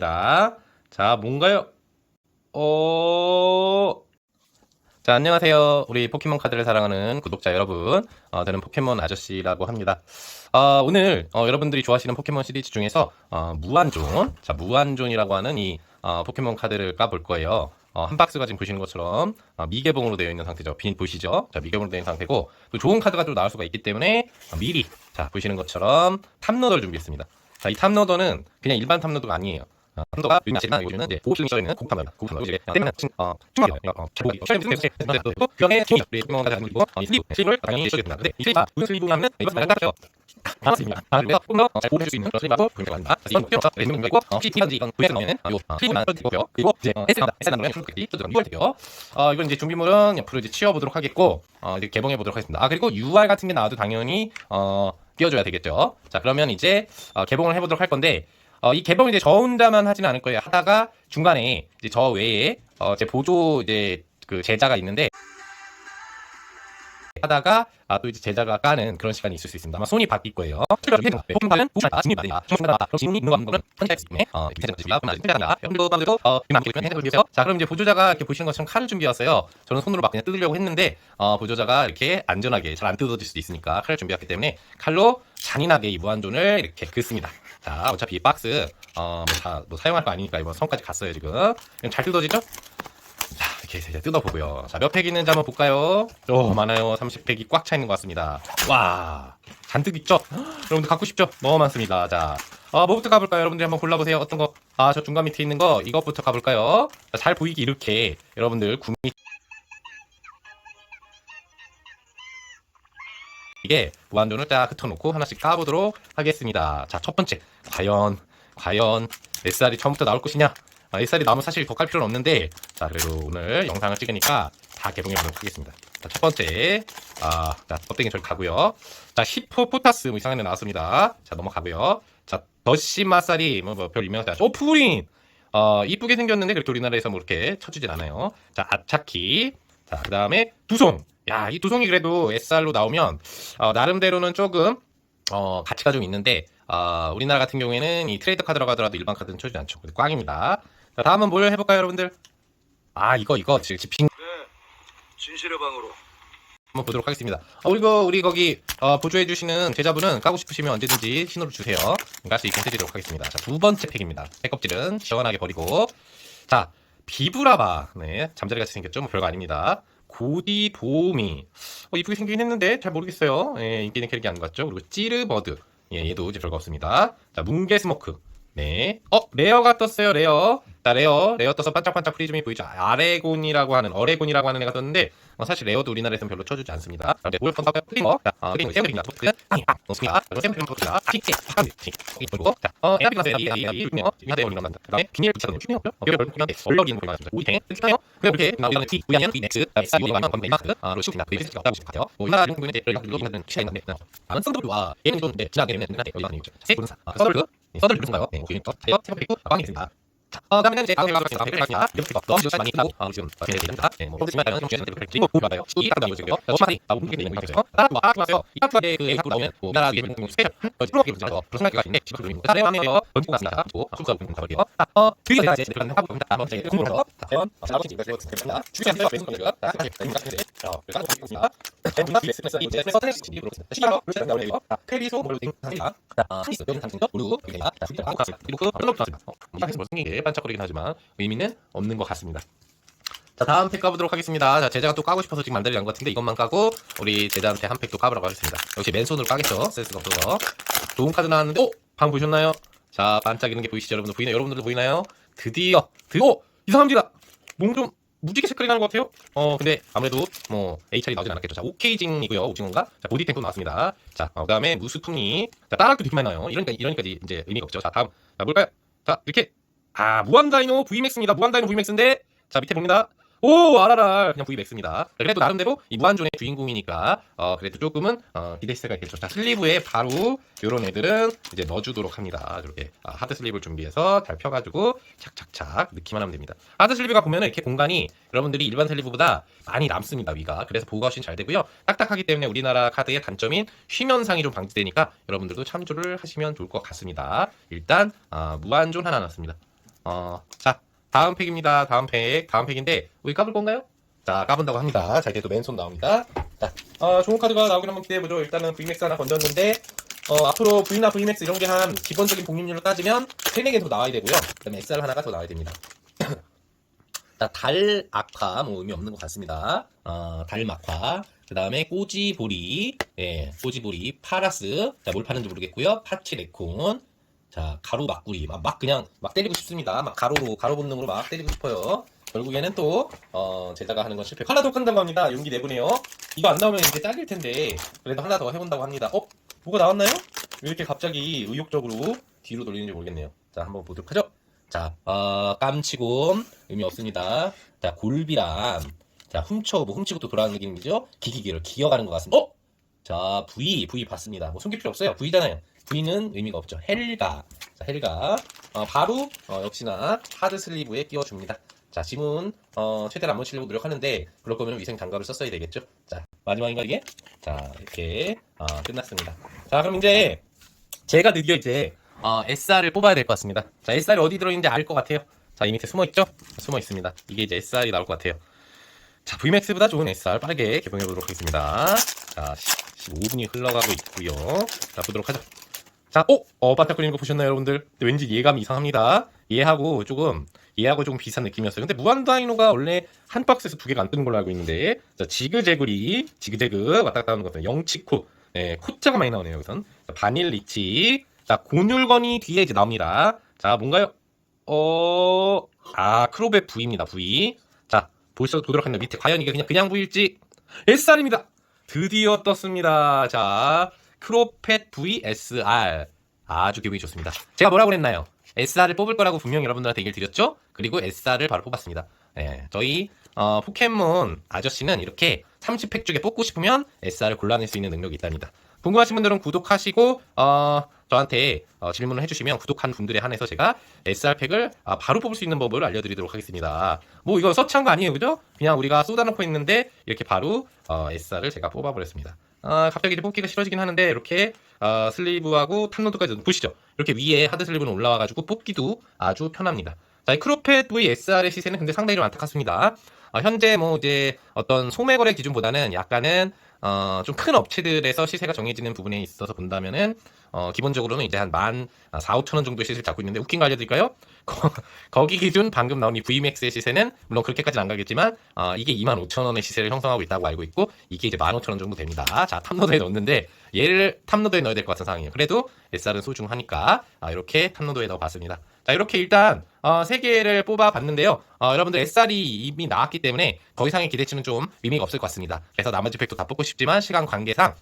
자, 자, 뭔가요? 어, 자, 안녕하세요. 우리 포켓몬 카드를 사랑하는 구독자 여러분. 어, 저는 포켓몬 아저씨라고 합니다. 어, 오늘 어, 여러분들이 좋아하시는 포켓몬 시리즈 중에서 어, 무한존, 자, 무한존이라고 하는 이 어, 포켓몬 카드를 까볼 거예요. 어, 한 박스가 지금 보시는 것처럼 어, 미개봉으로 되어 있는 상태죠. 빈 보시죠? 자, 미개봉으로 되어 있는 상태고 또 좋은 카드가 또 나올 수가 있기 때문에 어, 미리 자 보시는 것처럼 탑로더를 준비했습니다. 자, 이 탑로더는 그냥 일반 탑로더가 아니에요. 어, 탑로더가 유명하시지만 이거는 이제 고급 써 있는 고급탑입니다. 고급탑 이제 때문에 어, 충분해요. 어, 잘 보기 시간이 무슨 때문에 또 그형의 팀이 우리 카드 가지고 어, 이 슬리브 슬리브를 당연히 써야겠습니다. 근데 이 슬리브가 무슨 슬리브냐면 이것은 말은 따라요. 알았습니다. 아, 그래서 조금 더잘 보호해줄 수 있는 그런 슬리브라고 분류합니다. 이건 필요 없어. 레이는 거 있고, 어, 혹시 T라든지 이건 구매해서 나오는 요 어, 슬리브만 써주고요. 그리고 이제 어, S 나온다. S 나오면 충분히 써주면 6월 되고요. 어, 이건 이제 준비물은 옆으로 이제 치워보도록 하겠고, 어, 이제 개봉해 보도록 하겠습니다. 아, 그리고 UR 같은 게 나와도 당연히 어, 띄워줘야 되겠죠. 자, 그러면 이제 어, 개봉을 해보도록 할 건데, 어, 이 개봉 이제 저 혼자만 하지는 않을 거예요. 하다가 중간에 이제 저 외에 어, 제 보조 이제 그 제자가 있는데 하다가 아, 또 이제 제자가 까는 그런 시간이 있을 수 있습니다. 아마 손이 바뀔 거예요. 어, 어. 자, 그럼 이제 보조자가 이렇게 보시는 것처럼 칼을 준비했어요. 저는 손으로 막 그냥 뜯으려고 했는데 어, 보조자가 이렇게 안전하게 잘 안 뜯어질 수도 있으니까 칼을 준비했기 때문에 칼로 잔인하게 이 무한존을 이렇게 긋습니다. 자, 어차피 이 박스 어, 뭐, 다, 뭐 사용할 거 아니니까 이번 선까지 갔어요 지금. 잘 뜯어지죠? 자, 이렇게 이제 뜯어보고요. 자, 몇 팩 있는지 한번 볼까요? 오, 많아요. 30팩이 꽉 차 있는 것 같습니다. 와, 잔뜩 있죠? 여러분들 갖고 싶죠? 너무 많습니다. 자, 어, 뭐부터 가볼까요? 여러분들 한번 골라보세요. 어떤 거? 아, 저 중간 밑에 있는 거, 이것부터 가볼까요? 자, 잘 보이게 이렇게 여러분들 구미 이게 무한존을 딱 흩어놓고 하나씩 까보도록 하겠습니다. 자, 첫 번째. 과연, 과연 SR이 처음부터 나올 것이냐? 아, SR이 나오면 사실 더 깔 필요는 없는데, 자, 그래도 오늘 영상을 찍으니까 다 개봉해보도록 하겠습니다. 자, 첫 번째. 아, 자, 껍데기 저리 가고요. 자, 히포 포타스 뭐 이상한 애 나왔습니다. 자, 넘어가고요. 자, 더시마살이 뭐, 뭐, 별 유명하지 않죠. 오, 푸린! 어, 이쁘게 생겼는데 그렇게 우리나라에서 뭐 이렇게 쳐주진 않아요. 자, 아차키. 자, 그 다음에 두송. 야, 이 두송이 그래도 SR로 나오면, 어, 나름대로는 조금, 어, 가치가 좀 있는데, 어, 우리나라 같은 경우에는 이 트레이드 카드라고 하더라도 일반 카드는 쳐주지 않죠. 꽝입니다. 자, 다음은 뭘 해볼까요, 여러분들? 아, 이거, 이거, 지금 지핑 네, 진실의 방으로. 한번 보도록 하겠습니다. 어, 그리고 우리 거기, 어, 보조해 주시는 제자분은 까고 싶으시면 언제든지 신호를 주세요. 깔 수 있게 해드리도록 하겠습니다. 자, 두 번째 팩입니다. 팩 껍질은 시원하게 버리고. 자, 비브라바. 네, 잠자리 같이 생겼죠? 뭐 별거 아닙니다. 고디 보미. 어, 이쁘게 생기긴 했는데 잘 모르겠어요. 예, 인기 있는 캐릭이 것 같죠? 그리고 찌르버드. 예, 얘도 이제 별거 없습니다. 자, 뭉게 스모크. 네. 어, 레어가 떴어요, 레어. 자, 레어. 레어 떠서 반짝반짝 프리즘이 보이죠? 아레곤이라고 하는, 어레곤이라고 하는 애가 떴는데, 어, 사실 레어도 우리나라에서는 별로 쳐주지 않습니다. 그런데 올 펀더 플리머, 자, 어, 그리고 세븐입니다. 토크, 아니, 아, 노스입니다. 그리고 세븐 토크입니다. 티케, 파칸, 티, 그리고, 자, 어, 유명. 어, 별별 보이는데, 얼럭이는 보이면 맞습니다. 우리 탱, 스키타요. 그리고 이렇게, 나 우리는 티, 우리는 이 넥스, 사, 이거 완전 건데, 마스크, 아. 그리고 네, 아, 썬더블루, 서들 무슨가요? 네. 어, 제가 세번 있고 꽝이 있습니다. 자, 어, 그다음에는 이제 다음 가겠습니다. 백을 가겠습니다. 이렇게 너무 지금 많이 끝나고 아. 네, 뭐뭐 아, 그뭐 어, 어, 뒤에 제가 제가 그. 어, 뭐 생긴 게 반짝거리긴 하지만 의미는 없는 것 같습니다. 자 다음 팩 까보도록 하겠습니다. 자 제자가 또 까고 싶어서 지금 만들어낸 것 같은데 이것만 까고 우리 제자한테 한 팩 또 까보라고 하겠습니다. 역시 맨손으로 까겠죠. 센스가 없어서 좋은 카드 나왔는데 오! 방 보셨나요? 자 반짝이는 게 보이시죠 여러분들 보이나요? 여러분들도 보이나요? 드디어 드디어 이 사람들이다! 몸좀 무지개 색깔이 나는 것 같아요. 어 근데 아무래도 뭐 HR이 나오진 않았겠죠. 자 오케이징이고요. 오징어인가? 자 보디 탱도 나왔습니다. 자 어, 그다음에 무스풍이 자 따라도 되게 많이 나요. 이러니까 이러니까 이제 의미가 없죠. 자 다음 자 뭘까요? 자 이렇게 아 무한다이노 VMAX입니다. 무한다이노 VMAX인데 자 밑에 봅니다. 오 알아라 그냥 VMAX입니다. 그래도 나름대로 이 무한존의 주인공이니까 어 그래도 조금은 어 기대세가 있겠죠. 자 슬리브에 바로 요런 애들은 이제 넣어주도록 합니다. 이렇게 아, 하드 슬리브를 준비해서 잘 펴가지고 착착착 넣기만 하면 됩니다. 하드 슬리브가 보면은 이렇게 공간이 여러분들이 일반 슬리브보다 많이 남습니다 위가. 그래서 보호가 훨씬 잘 되고요. 딱딱하기 때문에 우리나라 카드의 단점인 쉬면상이 좀 방지되니까 여러분들도 참조를 하시면 좋을 것 같습니다. 일단 아, 무한존 하나 넣습니다. 어, 자, 다음 팩입니다. 다음 팩. 다음 팩인데, 우리 까볼 건가요? 자, 까본다고 합니다. 자, 이제 또 맨손 나옵니다. 자, 어, 좋은 카드가 나오긴 한번 기대해보죠. 일단은 VMAX 하나 건졌는데, 어, 앞으로 V나 VMAX 이런 게 한 기본적인 복립률로 따지면 3, 4개 더 나와야 되고요. 그 다음에 SR 하나가 더 나와야 됩니다. 자, 달 악화, 뭐 의미 없는 것 같습니다. 어, 달 막화. 그 다음에 꼬지보리, 예, 꼬지보리, 파라스. 자, 뭘 파는지 모르겠고요. 파치 레콘. 자, 가루 막구리. 막, 막 그냥 막 때리고 싶습니다. 막 가로로, 가로 본능으로 막 때리고 싶어요. 결국에는 또, 어, 제자가 하는 건 실패. 하나 더 끈다고 합니다. 용기 내보내요. 이거 안 나오면 이제 잘릴 텐데, 그래도 하나 더 해본다고 합니다. 어? 뭐가 나왔나요? 왜 이렇게 갑자기 의욕적으로 뒤로 돌리는지 모르겠네요. 자, 한번 보도록 하죠. 자, 어, 깜치곰. 의미 없습니다. 자, 골비람. 자, 훔쳐, 뭐 훔치고 또 돌아가는 느낌이죠? 기기기를 기어가는 것 같습니다. 어? 자, V, V 봤습니다. 뭐 숨길 필요 없어요. V잖아요. V는 의미가 없죠. 헬가. 자, 헬가. 어, 바로, 어, 역시나 하드 슬리브에 끼워줍니다. 자, 지문, 어, 최대한 안 묻히려고 노력하는데, 그럴 거면 위생 장갑을 썼어야 되겠죠? 자, 마지막인가, 이게? 자, 이렇게, 어, 끝났습니다. 자, 그럼 이제, 제가 드디어 이제, 어, SR을 뽑아야 될 것 같습니다. 자, SR이 어디 들어있는지 알 것 같아요. 자, 이 밑에 숨어 있죠? 숨어 있습니다. 이게 이제 SR이 나올 것 같아요. 자, VMAX보다 좋은 SR 빠르게 개봉해 보도록 하겠습니다. 자, 15분이 흘러가고 있고요. 자, 보도록 하죠. 자, 어? 어, 반짝거리는 거 보셨나요, 여러분들? 근데 왠지 예감이 이상합니다. 얘하고 조금, 얘하고 조금 비슷한 느낌이었어요. 근데 무한다이노가 원래 한 박스에서 두 개가 안 뜨는 걸로 알고 있는데, 자, 지그재그리, 지그재그, 왔다 갔다 하는 것은 영치코, 네, 코자가 많이 나오네요, 여기선. 자, 바닐 리치, 자, 곤율건이 뒤에 이제 나옵니다. 자, 뭔가요? 어, 아, 크로베 V입니다, V. 자, 벌써 보도록 합니다. 밑에 과연 이게 그냥, 그냥 V일지? SR입니다! 드디어 떴습니다. 자, 크로펫 VSR. 아주 기분이 좋습니다. 제가 뭐라고 그랬나요? SR을 뽑을 거라고 분명히 여러분들한테 얘기를 드렸죠? 그리고 SR을 바로 뽑았습니다. 네, 저희 어, 포켓몬 아저씨는 이렇게 30팩 중에 뽑고 싶으면 SR을 골라낼 수 있는 능력이 있답니다. 궁금하신 분들은 구독하시고 어, 저한테 어, 질문을 해주시면 구독한 분들에 한해서 제가 SR 팩을 아, 바로 뽑을 수 있는 법을 알려드리도록 하겠습니다. 뭐 이거 서치한 거 아니에요, 그죠? 그냥 우리가 쏟아놓고 있는데 이렇게 바로 어, SR을 제가 뽑아버렸습니다. 아, 갑자기 이제 뽑기가 싫어지긴 하는데 이렇게 어, 슬리브하고 탑로드까지 보시죠. 이렇게 위에 하드 슬리브는 올라와가지고 뽑기도 아주 편합니다. 자, 이 크로펫 V SR의 시세는 근데 상당히 좀 안타깝습니다. 어, 현재 뭐 이제 어떤 소매 거래 기준보다는 약간은 어, 좀 큰 업체들에서 시세가 정해지는 부분에 있어서 본다면은 어, 기본적으로는 이제 한 만 4, 5천 원 정도의 시세를 잡고 있는데 웃긴 거 알려드릴까요? 거, 거기 기준 방금 나온 이 VMAX의 시세는 물론 그렇게까지는 안 가겠지만 어, 이게 2만 5천 원의 시세를 형성하고 있다고 알고 있고 이게 이제 1만 5천 원 정도 됩니다. 자 탑로드에 넣었는데 얘를 탑로드에 넣어야 될 것 같은 상황이에요. 그래도 SR은 소중하니까 아, 이렇게 탑로드에 넣어봤습니다. 자 이렇게 일단 어, 세 개를 뽑아봤는데요. 어, 여러분들 SR이 이미 나왔기 때문에 더 이상의 기대치는 좀 의미가 없을 것 같습니다. 그래서 나머지 팩도 다 뽑고 싶지만 시간 관계상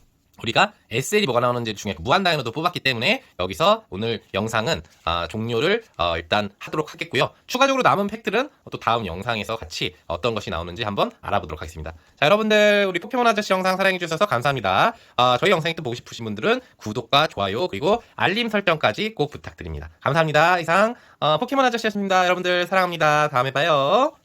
우리가 SL이 뭐가 나오는지 중에 무한 다이노도 뽑았기 때문에 여기서 오늘 영상은 아, 종료를 어, 일단 하도록 하겠고요. 추가적으로 남은 팩들은 또 다음 영상에서 같이 어떤 것이 나오는지 한번 알아보도록 하겠습니다. 자 여러분들 우리 포켓몬 아저씨 영상 사랑해 주셔서 감사합니다. 아, 저희 영상이 또 보고 싶으신 분들은 구독과 좋아요 그리고 알림 설정까지 꼭 부탁드립니다. 감사합니다. 이상 어, 포켓몬 아저씨였습니다. 여러분들 사랑합니다. 다음에 봐요.